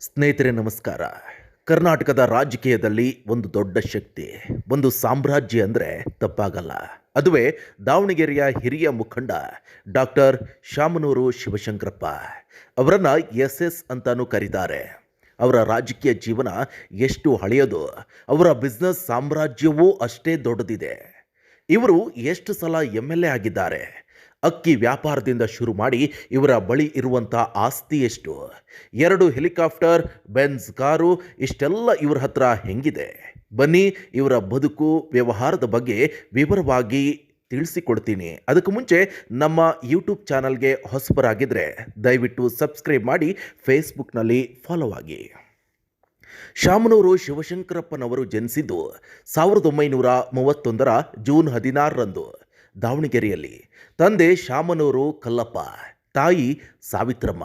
ಸ್ನೇಹಿತರೆ, ನಮಸ್ಕಾರ. ಕರ್ನಾಟಕದ ರಾಜಕೀಯದಲ್ಲಿ ಒಂದು ದೊಡ್ಡ ಶಕ್ತಿ, ಒಂದು ಸಾಮ್ರಾಜ್ಯ ಅಂದರೆ ತಪ್ಪಾಗಲ್ಲ. ಅದುವೇ ದಾವಣಗೆರೆಯ ಹಿರಿಯ ಮುಖಂಡ ಡಾಕ್ಟರ್ ಶಾಮನೂರು ಶಿವಶಂಕರಪ್ಪ. ಅವರನ್ನು ಎಸ್ ಎಸ್ ಅಂತಾನೂ ಕರೀತಾರೆ. ಅವರ ರಾಜಕೀಯ ಜೀವನ ಎಷ್ಟು ಹಳೆಯದು, ಅವರ ಬಿಸ್ನೆಸ್ ಸಾಮ್ರಾಜ್ಯವೂ ಅಷ್ಟೇ ದೊಡ್ಡದಿದೆ. ಇವರು ಎಷ್ಟು ಸಲ ಎಂ ಎಲ್ ಎ ಆಗಿದ್ದಾರೆ ಅಕ್ಕಿ ವ್ಯಾಪಾರದಿಂದ ಶುರು ಮಾಡಿ ಇವರ ಬಳಿ ಇರುವಂಥ ಆಸ್ತಿ ಎಷ್ಟು ಎರಡು ಹೆಲಿಕಾಪ್ಟರ್, ಬೆನ್ಸ್ ಕಾರು, ಇಷ್ಟೆಲ್ಲ ಇವರ ಹತ್ರ ಹೆಂಗಿದೆ? ಬನ್ನಿ ಇವರ ಬದುಕು, ವ್ಯವಹಾರದ ಬಗ್ಗೆ ವಿವರವಾಗಿ ತಿಳಿಸಿಕೊಡ್ತೀನಿ. ಅದಕ್ಕೂ ಮುಂಚೆ ನಮ್ಮ ಯೂಟ್ಯೂಬ್ ಚಾನಲ್ಗೆ ಹೊಸಬರಾಗಿದ್ದರೆ ದಯವಿಟ್ಟು ಸಬ್ಸ್ಕ್ರೈಬ್ ಮಾಡಿ ಫೇಸ್ಬುಕ್ನಲ್ಲಿ ಫಾಲೋ ಆಗಿ. ಶಾಮನೂರು ಶಿವಶಂಕರಪ್ಪನವರು ಜನಿಸಿದ್ದು ಸಾವಿರದ ಒಂಬೈನೂರ ಮೂವತ್ತೊಂದರ ಜೂನ್ ಹದಿನಾರರಂದು. ದಾವಣಗೆರೆಯಲ್ಲಿ ತಂದೆ ಶಾಮನೂರು ಕಲ್ಲಪ್ಪ, ತಾಯಿ ಸಾವಿತ್ರಮ್ಮ.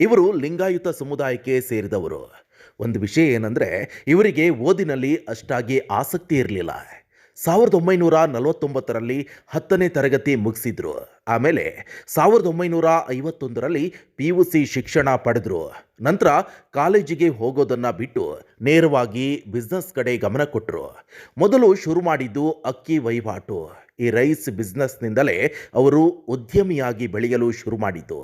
ಇವರು ಲಿಂಗಾಯುತ ಸಮುದಾಯಕ್ಕೆ ಸೇರಿದವರು. ಒಂದು ವಿಷಯ ಏನಂದರೆ, ಇವರಿಗೆ ಓದಿನಲ್ಲಿ ಅಷ್ಟಾಗಿ ಆಸಕ್ತಿ ಇರಲಿಲ್ಲ. ಸಾವಿರದ ಒಂಬೈನೂರ ನಲವತ್ತೊಂಬತ್ತರಲ್ಲಿ ಹತ್ತನೇ ತರಗತಿ ಮುಗಿಸಿದ್ರು. ಆಮೇಲೆ ಸಾವಿರದ ಒಂಬೈನೂರ ಐವತ್ತೊಂದರಲ್ಲಿ ಪಿ ಯು ಸಿ ಶಿಕ್ಷಣ ಪಡೆದ್ರು. ನಂತರ ಕಾಲೇಜಿಗೆ ಹೋಗೋದನ್ನು ಬಿಟ್ಟು ನೇರವಾಗಿ ಬಿಸ್ನೆಸ್ ಕಡೆ ಗಮನ ಕೊಟ್ಟರು ಮೊದಲು ಶುರು ಮಾಡಿದ್ದು ಅಕ್ಕಿ ವಹಿವಾಟು. ಈ ರೈಸ್ ಬಿಸ್ನೆಸ್ನಿಂದಲೇ ಅವರು ಉದ್ಯಮಿಯಾಗಿ ಬೆಳೆಯಲು ಶುರು ಮಾಡಿದ್ದು.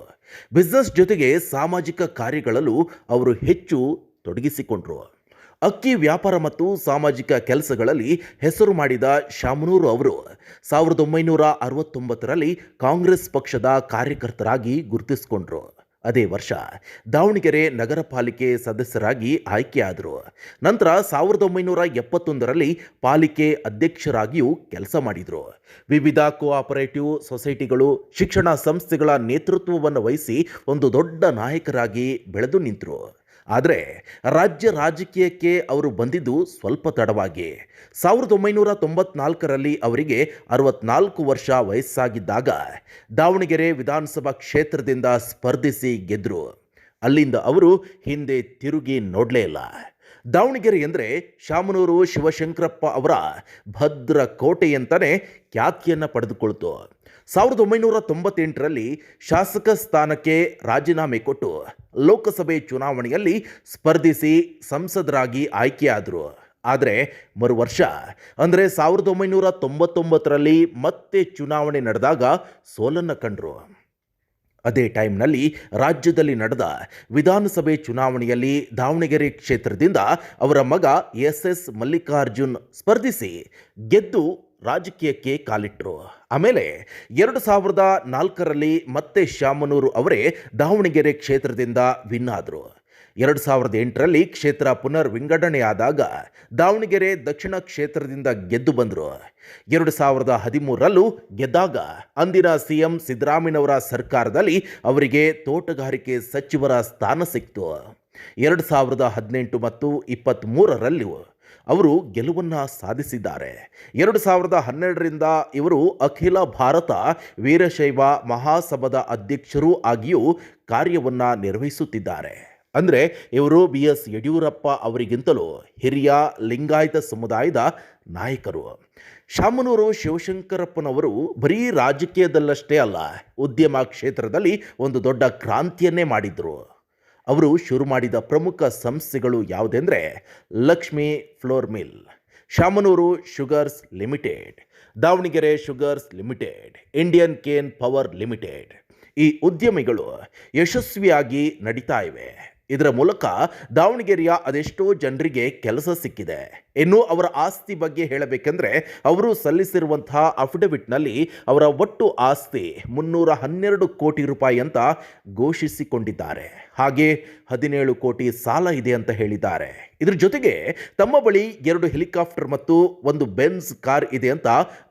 ಬಿಸ್ನೆಸ್ ಜೊತೆಗೆ ಸಾಮಾಜಿಕ ಕಾರ್ಯಗಳಲ್ಲೂ ಅವರು ಹೆಚ್ಚು ತೊಡಗಿಸಿಕೊಂಡರು. ಅಕ್ಕಿ ವ್ಯಾಪಾರ ಮತ್ತು ಸಾಮಾಜಿಕ ಕೆಲಸಗಳಲ್ಲಿ ಹೆಸರು ಮಾಡಿದ ಶಾಮನೂರು ಅವರು ಸಾವಿರದ ಒಂಬೈನೂರ ಅರವತ್ತೊಂಬತ್ತರಲ್ಲಿ ಕಾಂಗ್ರೆಸ್ ಪಕ್ಷದ ಕಾರ್ಯಕರ್ತರಾಗಿ ಗುರುತಿಸಿಕೊಂಡ್ರು. ಅದೇ ವರ್ಷ ದಾವಣಗೆರೆ ನಗರ ಪಾಲಿಕೆ ಸದಸ್ಯರಾಗಿ ಆಯ್ಕೆಯಾದರು. ನಂತರ ಸಾವಿರದ ಒಂಬೈನೂರ ಎಪ್ಪತ್ತೊಂದರಲ್ಲಿ ಪಾಲಿಕೆ ಅಧ್ಯಕ್ಷರಾಗಿಯೂ ಕೆಲಸ ಮಾಡಿದರು. ವಿವಿಧ ಕೋಆಪರೇಟಿವ್ ಸೊಸೈಟಿಗಳು, ಶಿಕ್ಷಣ ಸಂಸ್ಥೆಗಳ ನೇತೃತ್ವವನ್ನು ವಹಿಸಿ ಒಂದು ದೊಡ್ಡ ನಾಯಕರಾಗಿ ಬೆಳೆದು ನಿಂತರು. ಆದರೆ ರಾಜ್ಯ ರಾಜಕೀಯಕ್ಕೆ ಅವರು ಬಂದಿದ್ದು ಸ್ವಲ್ಪ ತಡವಾಗಿ. ಸಾವಿರದ ಒಂಬೈನೂರ ತೊಂಬತ್ನಾಲ್ಕರಲ್ಲಿ ಅವರಿಗೆ ಅರವತ್ನಾಲ್ಕು ವರ್ಷ ವಯಸ್ಸಾಗಿದ್ದಾಗ ದಾವಣಗೆರೆ ವಿಧಾನಸಭಾ ಕ್ಷೇತ್ರದಿಂದ ಸ್ಪರ್ಧಿಸಿ ಗೆದ್ದರು ಅಲ್ಲಿಂದ ಅವರು ಹಿಂದೆ ತಿರುಗಿ ನೋಡಲೇ ಇಲ್ಲ. ದಾವಣಗೆರೆ ಎಂದರೆ ಶಾಮನೂರು ಶಿವಶಂಕರಪ್ಪ ಅವರ ಭದ್ರ ಕೋಟೆ ಅಂತಲೇ ಖ್ಯಾತಿಯನ್ನು ಪಡೆದುಕೊಳ್ತು. ಸಾವಿರದ ಒಂಬೈನೂರ ತೊಂಬತ್ತೆಂಟರಲ್ಲಿ ಶಾಸಕ ಸ್ಥಾನಕ್ಕೆ ರಾಜೀನಾಮೆ ಕೊಟ್ಟು ಲೋಕಸಭೆ ಚುನಾವಣೆಯಲ್ಲಿ ಸ್ಪರ್ಧಿಸಿ ಸಂಸದರಾಗಿ ಆಯ್ಕೆಯಾದರು. ಆದರೆ ಮರು ವರ್ಷ ಅಂದರೆ ಸಾವಿರದ ಒಂಬೈನೂರ ತೊಂಬತ್ತೊಂಬತ್ತರಲ್ಲಿ ಮತ್ತೆ ಚುನಾವಣೆ ನಡೆದಾಗ ಸೋಲನ್ನು ಕಂಡರು. ಅದೇ ಟೈಮ್ನಲ್ಲಿ ರಾಜ್ಯದಲ್ಲಿ ನಡೆದ ವಿಧಾನಸಭೆ ಚುನಾವಣೆಯಲ್ಲಿ ದಾವಣಗೆರೆ ಕ್ಷೇತ್ರದಿಂದ ಅವರ ಮಗ ಎಸ್ ಎಸ್ ಮಲ್ಲಿಕಾರ್ಜುನ್ ಸ್ಪರ್ಧಿಸಿ ಗೆದ್ದು ರಾಜಕೀಯಕ್ಕೆ ಕಾಲಿಟ್ಟರು ಆಮೇಲೆ ಎರಡು ಸಾವಿರದ ನಾಲ್ಕರಲ್ಲಿ ಮತ್ತೆ ಶಾಮನೂರು ಅವರೇ ದಾವಣಗೆರೆ ಕ್ಷೇತ್ರದಿಂದ ವಿನ್ ಎರಡು ಸಾವಿರದ ಎಂಟರಲ್ಲಿ ಕ್ಷೇತ್ರ ಪುನರ್ ವಿಂಗಡಣೆಯಾದಾಗ ದಾವಣಗೆರೆ ದಕ್ಷಿಣ ಕ್ಷೇತ್ರದಿಂದ ಗೆದ್ದು ಬಂದರು. ಎರಡು ಸಾವಿರದ ಹದಿಮೂರರಲ್ಲೂ ಗೆದ್ದಾಗ ಅಂದಿನ ಸಿಎಂ ಸಿದ್ದರಾಮಯ್ಯನವರ ಸರ್ಕಾರದಲ್ಲಿ ಅವರಿಗೆ ತೋಟಗಾರಿಕೆ ಸಚಿವರ ಸ್ಥಾನ ಸಿಕ್ತು. ಎರಡು ಸಾವಿರದ ಹದಿನೆಂಟು ಮತ್ತು ಇಪ್ಪತ್ತ್ಮೂರರಲ್ಲೂ ಅವರು ಗೆಲುವನ್ನು ಸಾಧಿಸಿದ್ದಾರೆ. ಎರಡು ಸಾವಿರದ ಹನ್ನೆರಡರಿಂದ ಇವರು ಅಖಿಲ ಭಾರತ ವೀರಶೈವ ಮಹಾಸಭಾದ ಅಧ್ಯಕ್ಷರೂ ಆಗಿಯೂ ಕಾರ್ಯವನ್ನು ನಿರ್ವಹಿಸುತ್ತಿದ್ದಾರೆ. ಅಂದರೆ ಇವರು ಬಿ ಎಸ್ ಯಡಿಯೂರಪ್ಪ ಅವರಿಗಿಂತಲೂ ಹಿರಿಯ ಲಿಂಗಾಯತ ಸಮುದಾಯದ ನಾಯಕರು. ಶಾಮನೂರು ಶಿವಶಂಕರಪ್ಪನವರು ಬರೀ ರಾಜಕೀಯದಲ್ಲಷ್ಟೇ ಅಲ್ಲ, ಉದ್ಯಮ ಕ್ಷೇತ್ರದಲ್ಲಿ ಒಂದು ದೊಡ್ಡ ಕ್ರಾಂತಿಯನ್ನೇ ಮಾಡಿದರು. ಅವರು ಶುರು ಮಾಡಿದ ಪ್ರಮುಖ ಸಂಸ್ಥೆಗಳು ಯಾವುದೆಂದರೆ Lakshmi flour mill, Shamanur sugars limited, Davangere sugars limited, Indian cane power limited ಈ ಉದ್ಯಮಿಗಳು ಯಶಸ್ವಿಯಾಗಿ ನಡೀತಾ ಇವೆ. ಇದರ ಮೂಲಕ ದಾವಣಗೆರೆಯ ಅದೆಷ್ಟೋ ಜನರಿಗೆ ಕೆಲಸ ಸಿಕ್ಕಿದೆ. ಇನ್ನು ಅವರ ಆಸ್ತಿ ಬಗ್ಗೆ ಹೇಳಬೇಕೆಂದರೆ ಅವರು ಸಲ್ಲಿಸಿರುವಂತಹ ಅಫಿಡವಿಟ್ನಲ್ಲಿ ಅವರ ಒಟ್ಟು ಆಸ್ತಿ ಮುನ್ನೂರ ಹನ್ನೆರಡು ಕೋಟಿ ರೂಪಾಯಿ ಅಂತ ಘೋಷಿಸಿಕೊಂಡಿದ್ದಾರೆ. ಹಾಗೆ ಹದಿನೇಳು ಕೋಟಿ ಸಾಲ ಇದೆ ಅಂತ ಹೇಳಿದ್ದಾರೆ. ಇದ್ರ ಜೊತೆಗೆ ತಮ್ಮ ಬಳಿ ಎರಡು ಹೆಲಿಕಾಪ್ಟರ್ ಮತ್ತು ಒಂದು ಬೆನ್ಸ್ ಕಾರ್ ಇದೆ ಅಂತ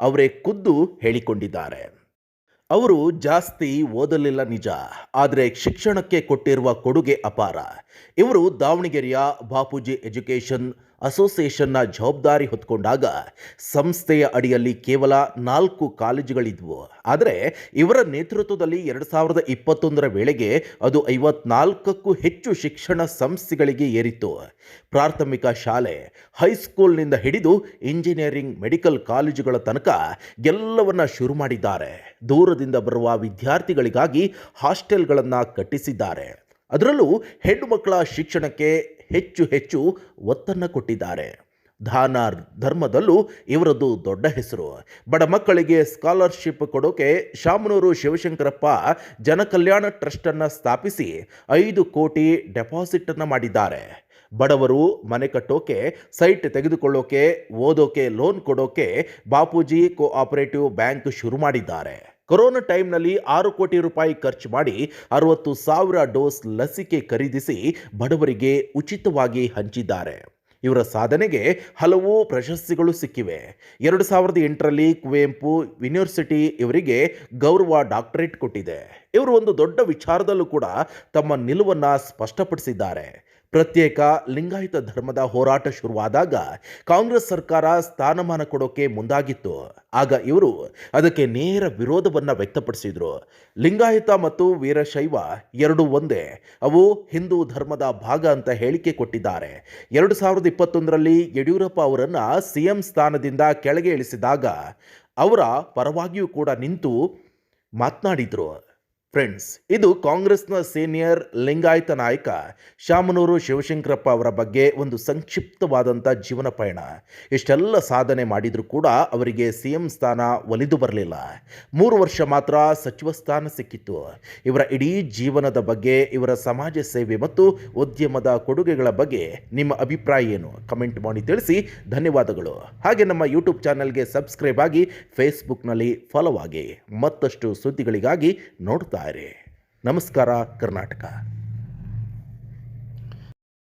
ಅವರೇ ಖುದ್ದು ಹೇಳಿಕೊಂಡಿದ್ದಾರೆ. ಅವರು ಜಾಸ್ತಿ ಓದಲಿಲ್ಲ ನಿಜ ಆದರೆ ಶಿಕ್ಷಣಕ್ಕೆ ಕೊಟ್ಟಿರುವ ಕೊಡುಗೆ ಅಪಾರ. ಇವರು ದಾವಣಗೆರೆಯ ಬಾಪೂಜಿ ಎಜುಕೇಷನ್ ಅಸೋಸಿಯೇಷನ್ನ ಜವಾಬ್ದಾರಿ ಹೊತ್ಕೊಂಡಾಗ ಸಂಸ್ಥೆಯ ಅಡಿಯಲ್ಲಿ ಕೇವಲ ನಾಲ್ಕು ಕಾಲೇಜುಗಳಿದ್ವು. ಆದರೆ ಇವರ ನೇತೃತ್ವದಲ್ಲಿ ಎರಡು ಸಾವಿರದ ಇಪ್ಪತ್ತೊಂದರ ವೇಳೆಗೆ ಅದು ಐವತ್ನಾಲ್ಕಕ್ಕೂ ಹೆಚ್ಚು ಶಿಕ್ಷಣ ಸಂಸ್ಥೆಗಳಿಗೆ ಏರಿತ್ತು. ಪ್ರಾಥಮಿಕ ಶಾಲೆ, ಹೈಸ್ಕೂಲ್ನಿಂದ ಹಿಡಿದು ಇಂಜಿನಿಯರಿಂಗ್, ಮೆಡಿಕಲ್ ಕಾಲೇಜುಗಳ ತನಕ ಎಲ್ಲವನ್ನ ಶುರು ಮಾಡಿದ್ದಾರೆ. ದೂರದಿಂದ ಬರುವ ವಿದ್ಯಾರ್ಥಿಗಳಿಗಾಗಿ ಹಾಸ್ಟೆಲ್ಗಳನ್ನು ಕಟ್ಟಿಸಿದ್ದಾರೆ. ಅದರಲ್ಲೂ ಹೆಣ್ಣು ಮಕ್ಕಳ ಶಿಕ್ಷಣಕ್ಕೆ ಹೆಚ್ಚು ಹೆಚ್ಚು ಒತ್ತನ್ನು ಕೊಟ್ಟಿದ್ದಾರೆ. ದಾನ ಧರ್ಮದಲ್ಲೂ ಇವರದ್ದು ದೊಡ್ಡ ಹೆಸರು. ಬಡ ಮಕ್ಕಳಿಗೆ ಸ್ಕಾಲರ್ಶಿಪ್ ಕೊಡೋಕೆ ಶಾಮನೂರು ಶಿವಶಂಕರಪ್ಪ ಜನಕಲ್ಯಾಣ ಟ್ರಸ್ಟನ್ನು ಸ್ಥಾಪಿಸಿ ಐದು ಕೋಟಿ ಡೆಪಾಸಿಟನ್ನು ಮಾಡಿದ್ದಾರೆ. ಬಡವರು ಮನೆ ಕಟ್ಟೋಕೆ, ಸೈಟ್ ತೆಗೆದುಕೊಳ್ಳೋಕೆ, ಓದೋಕೆ, ಲೋನ್ ಕೊಡೋಕೆ ಬಾಪೂಜಿ ಕೋಆಪರೇಟಿವ್ ಬ್ಯಾಂಕ್ ಶುರು ಮಾಡಿದ್ದಾರೆ. ಕೊರೋನಾ ಟೈಮ್ನಲ್ಲಿ ಆರು ಕೋಟಿ ರೂಪಾಯಿ ಖರ್ಚು ಮಾಡಿ ಅರವತ್ತು ಸಾವಿರ ಡೋಸ್ ಲಸಿಕೆ ಖರೀದಿಸಿ ಬಡವರಿಗೆ ಉಚಿತವಾಗಿ ಹಂಚಿದ್ದಾರೆ. ಇವರ ಸಾಧನೆಗೆ ಹಲವು ಪ್ರಶಸ್ತಿಗಳು ಸಿಕ್ಕಿವೆ. ಎರಡು ಸಾವಿರದ ಎಂಟರಲ್ಲಿ ಕುವೆಂಪು ಯೂನಿವರ್ಸಿಟಿ ಇವರಿಗೆ ಗೌರವ ಡಾಕ್ಟರೇಟ್ ಕೊಟ್ಟಿದೆ. ಇವರು ಒಂದು ದೊಡ್ಡ ವಿಚಾರದಲ್ಲೂ ಕೂಡ ತಮ್ಮ ನಿಲುವನ್ನು ಸ್ಪಷ್ಟಪಡಿಸಿದ್ದಾರೆ. ಪ್ರತ್ಯೇಕ ಲಿಂಗಾಯತ ಧರ್ಮದ ಹೋರಾಟ ಶುರುವಾದಾಗ ಕಾಂಗ್ರೆಸ್ ಸರ್ಕಾರ ಸ್ಥಾನಮಾನ ಕೊಡೋಕೆ ಮುಂದಾಗಿತ್ತು. ಆಗ ಇವರು ಅದಕ್ಕೆ ನೇರ ವಿರೋಧವನ್ನು ವ್ಯಕ್ತಪಡಿಸಿದರು. ಲಿಂಗಾಯತ ಮತ್ತು ವೀರಶೈವ ಎರಡು ಒಂದೇ. ಅವು ಹಿಂದೂ ಧರ್ಮದ ಭಾಗ ಅಂತ ಹೇಳಿಕೆ ಕೊಟ್ಟಿದ್ದಾರೆ. ಎರಡು ಸಾವಿರದ ಇಪ್ಪತ್ತೊಂದರಲ್ಲಿ ಯಡಿಯೂರಪ್ಪ ಅವರನ್ನು ಸಿ ಎಂ ಸ್ಥಾನದಿಂದ ಕೆಳಗೆ ಇಳಿಸಿದಾಗ ಅವರ ಪರವಾಗಿಯೂ ಕೂಡ ನಿಂತು ಮಾತನಾಡಿದರು. ಫ್ರೆಂಡ್ಸ್ ಇದು ಕಾಂಗ್ರೆಸ್ನ ಸೀನಿಯರ್ ಲಿಂಗಾಯತ ನಾಯಕ ಶಾಮನೂರು ಶಿವಶಂಕರಪ್ಪ ಅವರ ಬಗ್ಗೆ ಒಂದು ಸಂಕ್ಷಿಪ್ತವಾದಂಥ ಜೀವನ ಪಯಣ. ಇಷ್ಟೆಲ್ಲ ಸಾಧನೆ ಮಾಡಿದರೂ ಕೂಡ ಅವರಿಗೆ ಸಿ ಎಂ ಸ್ಥಾನ ಒಲಿದು ಬರಲಿಲ್ಲ. ಮೂರು ವರ್ಷ ಮಾತ್ರ ಸಚಿವ ಸ್ಥಾನ ಸಿಕ್ಕಿತ್ತು. ಇವರ ಇಡೀ ಜೀವನದ ಬಗ್ಗೆ, ಇವರ ಸಮಾಜ ಸೇವೆ ಮತ್ತು ಉದ್ಯಮದ ಕೊಡುಗೆಗಳ ಬಗ್ಗೆ ನಿಮ್ಮ ಅಭಿಪ್ರಾಯ ಏನು? ಕಮೆಂಟ್ ಮಾಡಿ ತಿಳಿಸಿ. ಧನ್ಯವಾದಗಳು. ಹಾಗೆ ನಮ್ಮ ಯೂಟ್ಯೂಬ್ ಚಾನಲ್ಗೆ ಸಬ್ಸ್ಕ್ರೈಬ್ ಆಗಿ ಫೇಸ್ಬುಕ್ನಲ್ಲಿ ಫಾಲೋ ಆಗಿ. ಮತ್ತಷ್ಟು ಸುದ್ದಿಗಳಿಗಾಗಿ ನೋಡ್ತಾ ಇರಿ ನಮಸ್ಕಾರ ಕರ್ನಾಟಕ